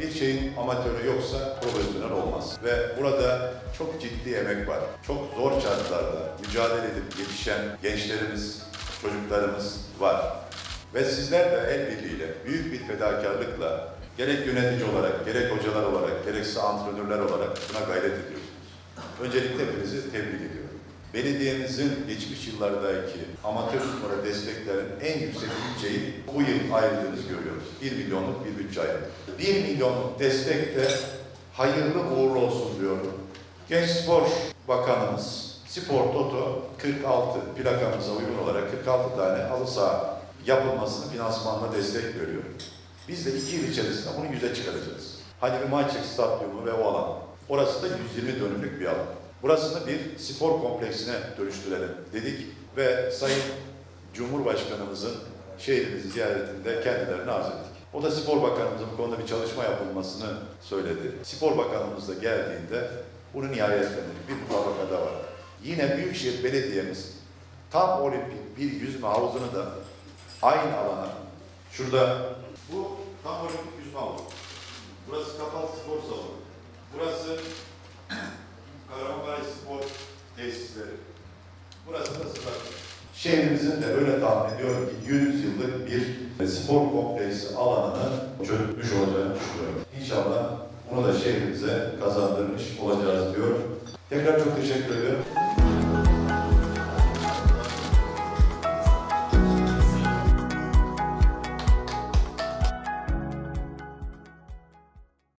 Bir şeyin amatörü yoksa profesyonel olmaz. Ve burada çok ciddi emek var. Çok zor şartlarda mücadele edip yetişen gençlerimiz, çocuklarımız var. Ve sizler de el birliğiyle, büyük bir fedakarlıkla gerek yönetici olarak, gerek hocalar olarak, gerekse antrenörler olarak buna gayret ediyorsunuz. Öncelikle hepinizi tebrik ediyorum. Belediyemizin geçmiş yıllardaki amatör spora desteklerin en yüksek bütçeyi bu yıl ayırdığınızı görüyoruz. 1 milyonluk bir bütçe ayırdık. 1 milyonluk destek de hayırlı uğurlu olsun diyorum. Genç Spor Bakanımız Spor Toto 46 plakamıza uygun olarak 46 tane halı saha yapılmasını finansmanla destek veriyor. Biz de iki yıl içerisinde bunu yüze çıkaracağız. Hani bir Maçık Stadyumu ve o alan. Orası da 120 dönümlük bir alan. Burasını bir spor kompleksine dönüştürelim dedik ve Sayın Cumhurbaşkanımızın şehrimizi ziyaretinde kendilerini arz ettik. O da Spor Bakanımızın bu konuda bir çalışma yapılmasını söyledi. Spor Bakanımız da geldiğinde bunu nihayetlendirdik. Bir mutabakada var. Yine Büyükşehir Belediye'miz tam olimpik bir yüzme havuzunu da aynı alana şurada bu tam olimpik yüzme havuzu. Burası kapalı spor salonu. Burası Kahramanmaraş Spor Tesisleri. Burası da stadyum. Şehrimizin de öyle tahmin ediyorum ki 100 yıllık bir spor kompleksi alanını çözmüş olacağını düşünüyorum. İnşallah bunu da şehrimize kazandırmış olacağız diyor. Tekrar çok teşekkür ediyorum.